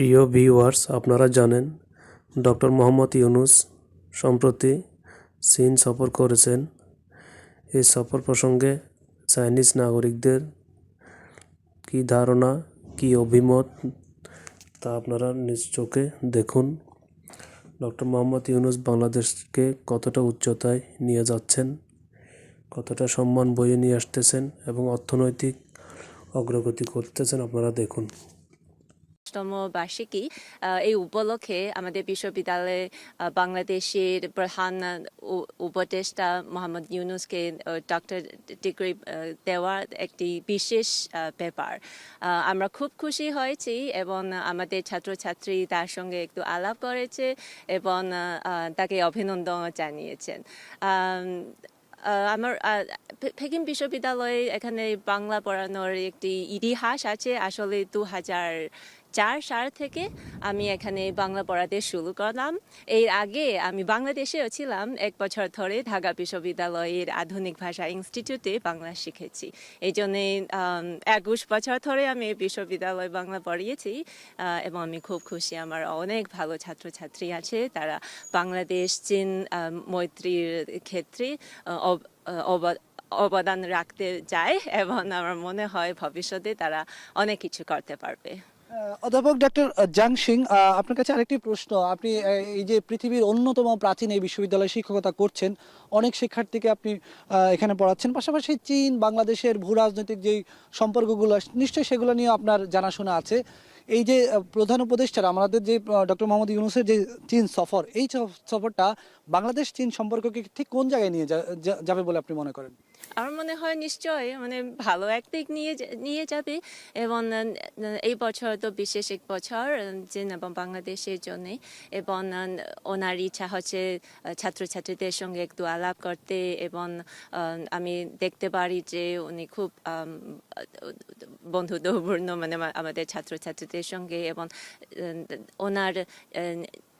প্রিয় ভিউয়ার্স, আপনারা জানেন ডক্টর মোহাম্মদ ইউনুস সম্প্রতি চীন সফর করেছেন। এই সফর প্রসঙ্গে চাইনিজ নাগরিকদের কী ধারণা, কী অভিমত, তা আপনারা নিজ চোখে দেখুন। ডক্টর মোহাম্মদ ইউনুস বাংলাদেশকে কতটা উচ্চতায় নিয়ে যাচ্ছেন, কতটা সম্মান বয়ে নিয়ে আসতেছেন এবং অর্থনৈতিক অগ্রগতি করতেছেন, আপনারা দেখুন। তম বার্ষিকী এই উপলক্ষে আমাদের বিশ্ববিদ্যালয়ে বাংলাদেশের প্রধান উপদেষ্টা মোহাম্মদ ইউনুসকে ডক্টর ডিগ্রি দেওয়ার একটি বিশেষ ব্যাপার। আমরা খুব খুশি হয়েছি এবং আমাদের ছাত্রছাত্রী তার সঙ্গে একটু আলাপ করেছে এবং তাকে অভিনন্দন জানিয়েছেন। আমার পেকিং বিশ্ববিদ্যালয়ে এখানে বাংলা পড়ানোর একটি ইতিহাস আছে। আসলে দু হাজার চার সাল থেকে আমি এখানে বাংলা পড়াতে শুরু করলাম। এর আগে আমি বাংলাদেশেও ছিলাম। এক বছর ধরে ঢাকা বিশ্ববিদ্যালয়ের আধুনিক ভাষা ইনস্টিটিউটে বাংলা শিখেছি। এই জন্যে একুশ বছর ধরে আমি বিশ্ববিদ্যালয়ে বাংলা পড়িয়েছি এবং আমি খুব খুশি। আমার অনেক ভালো ছাত্রছাত্রী আছে। তারা বাংলাদেশ, চীন মৈত্রীর ক্ষেত্রে অব- অব- অবদান রাখতে চায়, এবং আমার মনে হয় ভবিষ্যতে তারা অনেক কিছু করতে পারবে। অধ্যাপক ডক্টর জাং সিং আপনার কাছে আরেকটি প্রশ্ন। আপনি এই যে পৃথিবীর অন্যতম প্রাচীন এই বিশ্ববিদ্যালয়ে শিক্ষকতা করছেন, অনেক শিক্ষার্থীকে আপনি এখানে পড়াচ্ছেন। পাশাপাশি চীন, বাংলাদেশের ভূ রাজনৈতিক যেই সম্পর্কগুলো, নিশ্চয়ই সেগুলো নিয়ে আপনার জানাশোনা আছে। এই যে প্রধান উপদেষ্টারা, আমাদের যে ডক্টর মোহাম্মদ ইউনুসের যে চীন সফর, এই সফরটা বাংলাদেশ চীন সম্পর্ককে ঠিক কোন জায়গায় নিয়ে যাবে বলে আপনি মনে করেন? আমার মনে হয় নিশ্চয় মানে ভালো এক দিক নিয়ে নিয়ে যাবে এবং এই বছর তো বিশেষ এক বছর চীন এবং বাংলাদেশের জন্য এবং ওনার ইচ্ছা হচ্ছে ছাত্রছাত্রীদের সঙ্গে একটু আলাপ করতে এবং আমি দেখতে পারি যে উনি খুব বন্ধুত্বপূর্ণ মানে আমাদের ছাত্রছাত্রীদের সঙ্গে এবং ওনার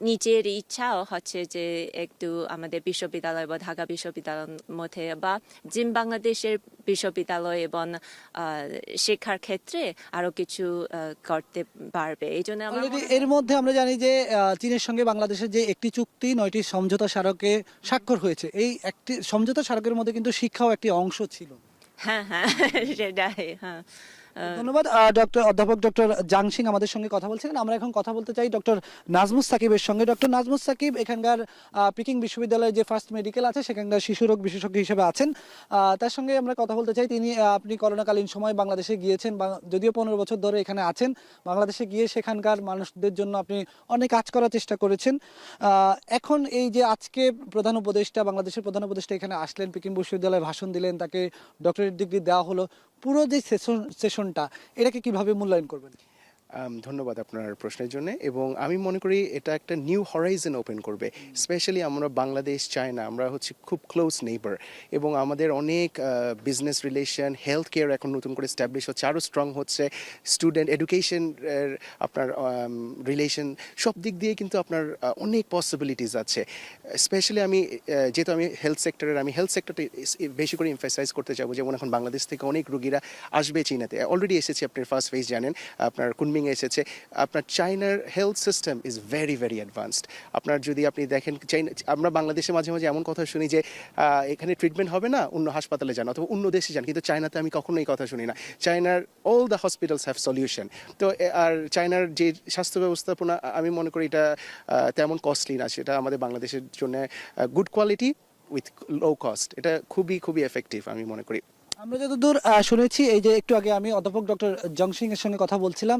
নিজের ইচ্ছাও হচ্ছে যে একটু আমাদের বিশ্ববিদ্যালয় বা ঢাকা বিশ্ববিদ্যালয়ের মধ্যে বা জিম বাংলাদেশের বিশ্ববিদ্যালয় এবং শিক্ষার ক্ষেত্রে আরও কিছু করতে পারবে। এই জন্য এর মধ্যে আমরা জানি যে চীনের সঙ্গে বাংলাদেশের যে একটি চুক্তি নয়টি সমঝোতা স্মারকে স্বাক্ষর হয়েছে। এই একটি সমঝোতা স্মারকের মধ্যে কিন্তু শিক্ষাও একটি অংশ ছিল। হ্যাঁ হ্যাঁ সেটাই হ্যাঁ। ধন্যবাদ। ডক্টর, অধ্যাপক ডক্টর জাং সিং আমাদের সঙ্গে কথা বলছিলেন। আমরা এখন কথা বলতে চাই ডক্টর নাজমুস সাকিবের সঙ্গে। ডক্টর নাজমুস সাকিব এখানকার পিকিং বিশ্ববিদ্যালয়ে যে ফার্স্ট মেডিকেল আছে, সেখানকার শিশু রোগ বিশেষজ্ঞ হিসেবে আছেন। তার সঙ্গে আমরা কথা বলতে চাই। তিনি আপনি করোনাকালীন সময় বাংলাদেশে গিয়েছেন যদিও পনেরো বছর ধরে এখানে আছেন। বাংলাদেশে গিয়ে সেখানকার মানুষদের জন্য আপনি অনেক কাজ করার চেষ্টা করেছেন। এখন এই যে আজকে প্রধান উপদেষ্টা, বাংলাদেশের প্রধান উপদেষ্টা এখানে আসলেন, পিকিং বিশ্ববিদ্যালয়ে ভাষণ দিলেন, তাকে ডক্টরেট ডিগ্রি দেওয়া হলো। পুরো যে সেশন সেশনটা এটাকে কীভাবে মূল্যায়ন করবেন? ধন্যবাদ আপনার প্রশ্নের জন্য। এবং আমি মনে করি এটা একটা নিউ হরাইজন ওপেন করবে স্পেশালি আমরা বাংলাদেশ, চায়না, আমরা হচ্ছে খুব ক্লোজ নেইবার এবং আমাদের অনেক বিজনেস রিলেশন হেলথ কেয়ার এখন নতুন করে স্ট্যাবলিশ হচ্ছে আরও স্ট্রং হচ্ছে। স্টুডেন্ট এডুকেশন আপনার রিলেশন সব দিক দিয়ে কিন্তু আপনার অনেক পসিবিলিটিস আছে। স্পেশালি আমি যেহেতু আমি হেলথ সেক্টরের আমি হেলথ সেক্টরটা বেশি করে এমফাসাইজ করতে চাবো যেমন এখন বাংলাদেশ থেকে অনেক রুগীরা আসবে চীনাতে। অলরেডি এসেছে আপনার ফার্স্ট ফেজ জানেন। আপনার কুনমিংয়ে এসেছে, আপনার চাইনার health system is very very advanced আপনার যদি আপনি দেখেন চাইনা আমরা বাংলাদেশে মাঝে মাঝে এমন কথা শুনি যে এখানে ট্রিটমেন্ট হবে না, অন্য হাসপাতালে যান অথবা অন্য দেশে যান, কিন্তু চায়নাতে আমি কখনো এই কথা শুনি না। চায়নার all the hospitals have solution তো আর চায়নার যে স্বাস্থ্য ব্যবস্থাপনা আমি মনে করি এটা তেমন কস্টলি না, সেটা আমাদের বাংলাদেশের জন্য good quality with low cost এটা খুবই খুবই এফেক্টিভ আমি মনে করি। আমরা যতদূর শুনেছি, এই যে একটু আগে আমি অধ্যাপক ডক্টর জংসিং এর সঙ্গে কথা বলছিলাম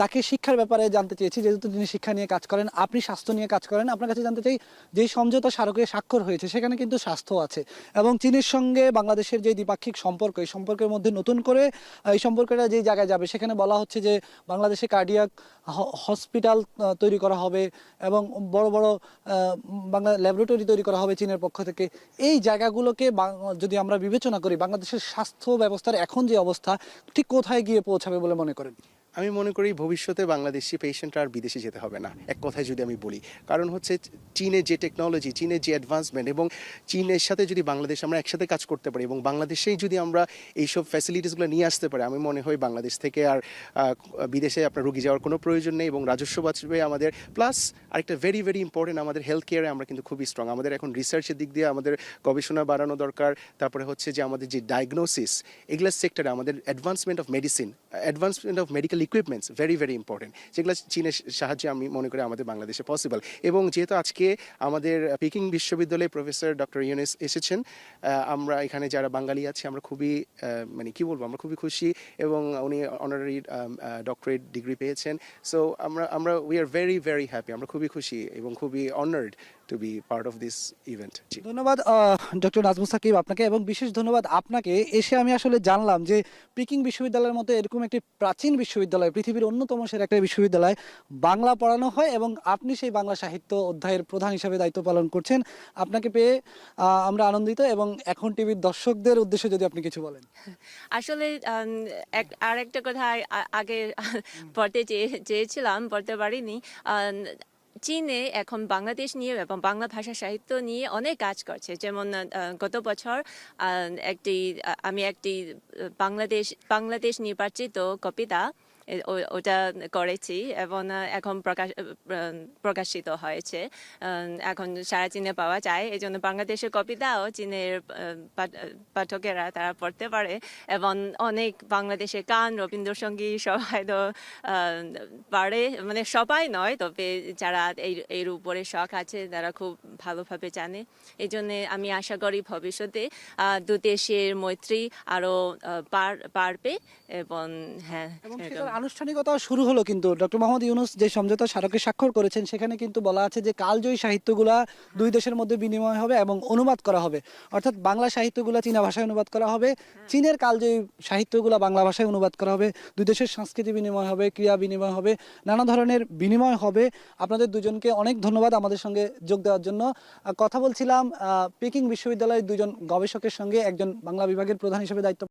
তাকে শিক্ষার ব্যাপারে জানতে চেয়েছি, যেহেতু তিনি শিক্ষা নিয়ে কাজ করেন, আপনি স্বাস্থ্য নিয়ে কাজ করেন, আপনার কাছে জানতে চাই, যে সমঝোতা স্মারকে স্বাক্ষর হয়েছে, সেখানে কিন্তু স্বাস্থ্য আছে। এবং চীনের সঙ্গে বাংলাদেশের যে দ্বিপাক্ষিক সম্পর্ক, এই সম্পর্কের মধ্যে নতুন করে এই সম্পর্কটা যে জায়গায় যাবে, সেখানে বলা হচ্ছে যে বাংলাদেশে কার্ডিয়াক হসপিটাল তৈরি করা হবে এবং বড় বড় বাংলা ল্যাবরেটরি তৈরি করা হবে চীনের পক্ষ থেকে। এই জায়গাগুলোকে যদি আমরা বিবেচনা করি বাংলাদেশের স্বাস্থ্য ব্যবস্থার এখন যে অবস্থা ঠিক কোথায় গিয়ে পৌঁছাবে বলে মনে করেন? আমি মনে করি ভবিষ্যতে বাংলাদেশি পেশেন্টরা আর বিদেশে যেতে হবে না। এক কথায় যদি আমি বলি, কারণ হচ্ছে চীনের যে টেকনোলজি চীনের যে অ্যাডভান্সমেন্ট এবং চীনের সাথে যদি বাংলাদেশ আমরা একসাথে কাজ করতে পারি এবং বাংলাদেশেই যদি আমরা এইসব ফ্যাসিলিটিসগুলো নিয়ে আসতে পারি, আমি মনে হয় বাংলাদেশ থেকে আর বিদেশে আপনার রুগী যাওয়ার কোনো প্রয়োজন নেই এবং রাজস্ব বাঁচবে আমাদের। প্লাস আরেকটা ভেরি ভেরি ইম্পর্টেন্ট আমাদের হেলথ কেয়ারে আমরা কিন্তু খুবই স্ট্রং আমাদের এখন রিসার্চের দিক দিয়ে আমাদের গবেষণা বাড়ানো দরকার। তারপরে হচ্ছে যে আমাদের যে ডায়াগনোসিস এগুলো সেক্টরে আমাদের advancement of medicine advancement of medical equipments very very important যেগুলো চীনের সাহায্যে আমি মনে করি আমাদের বাংলাদেশে পসিবল এবং যেহেতু আজকে আমাদের পিকিং বিশ্ববিদ্যালয়ে প্রফেসর ডক্টর ইউনেস এসেছেন আমরা এখানে যারা বাঙালি আছি, আমরা খুবই মানে কি বলব, আমরা খুবই খুশি এবং উনি অনারারি ডক্টরেট ডিগ্রি পেয়েছেন। সো আমরা আমরা we are very very happy আমরা খুবই খুশি এবং খুবই honoured to be part of this event ধন্যবাদ ডক্টর নাজমুল সাকিব আপনাকে এবং বিশেষ ধন্যবাদ আপনাকে। এসে আমি আসলে জানলাম যে পিকিং বিশ্ববিদ্যালয়ের মতো এরকম একটি প্রাচীন বিশ্ববিদ্যালয় পৃথিবীর অন্যতম সেরা একটা বিশ্ববিদ্যালয় বাংলা পড়ানো হয় এবং আপনি সেই বাংলা সাহিত্য অধ্যায়ের প্রধান হিসেবে দায়িত্ব পালন করছেন। আপনাকে পেয়ে আমরা আনন্দিত এবং এখন টিভির দর্শকদের উদ্দেশ্যে যদি আপনি কিছু বলেন। আসলে উম, এক- আর একটা কথা আগে পড়তে চেয়ে- চেয়েছিলাম পড়তে পারিনি। চীনে এখন বাংলাদেশ নিয়ে এবং বাংলা ভাষা সাহিত্য নিয়ে অনেক কাজ করছে। যেমন গত বছর একটি আমি একটি বাংলাদেশ বাংলাদেশ নির্বাচিত কবিতা ওটা করেছি এবং এখন প্রকাশ প্রকাশিত হয়েছে। এখন সারা চীনে পাওয়া যায়। এই জন্য বাংলাদেশের কবিতাও চীনের পাঠকেরা তারা পড়তে পারে। এবং অনেক বাংলাদেশের গান রবীন্দ্রসঙ্গীত সবাই তো পারে। মানে সবাই নয় তবে যারা এই এর উপরে শখ আছে তারা খুব ভালোভাবে জানে। এই জন্যে আমি আশা করি ভবিষ্যতে আহ, দু দেশের মৈত্রী আরও আহ, বাড়- বাড়বে এবং হ্যাঁ আনুষ্ঠানিকতা শুরু হলো কিন্তু। ডক্টর মোহাম্মদ ইউনুস যে সমঝোতা স্মারকে স্বাক্ষর করেছেন, সেখানে কিন্তু বলা আছে যে কালজয়ী সাহিত্যগুলা দুই দেশের মধ্যে বিনিময় হবে এবং অনুবাদ করা হবে। অর্থাৎ বাংলা সাহিত্যগুলা চীনা ভাষায় অনুবাদ করা হবে, চীনের কালজয়ী সাহিত্যগুলা বাংলা ভাষায় অনুবাদ করা হবে, দুই দেশের সংস্কৃতি বিনিময় হবে, ক্রিয়া বিনিময় হবে, নানা ধরনের বিনিময় হবে। আপনাদের দুজনকে অনেক ধন্যবাদ আমাদের সঙ্গে যোগ দেওয়ার জন্য। কথা বলছিলাম পেকিং বিশ্ববিদ্যালয়ের দুজন গবেষকের সঙ্গে, একজন বাংলা বিভাগের প্রধান হিসেবে দায়িত্ব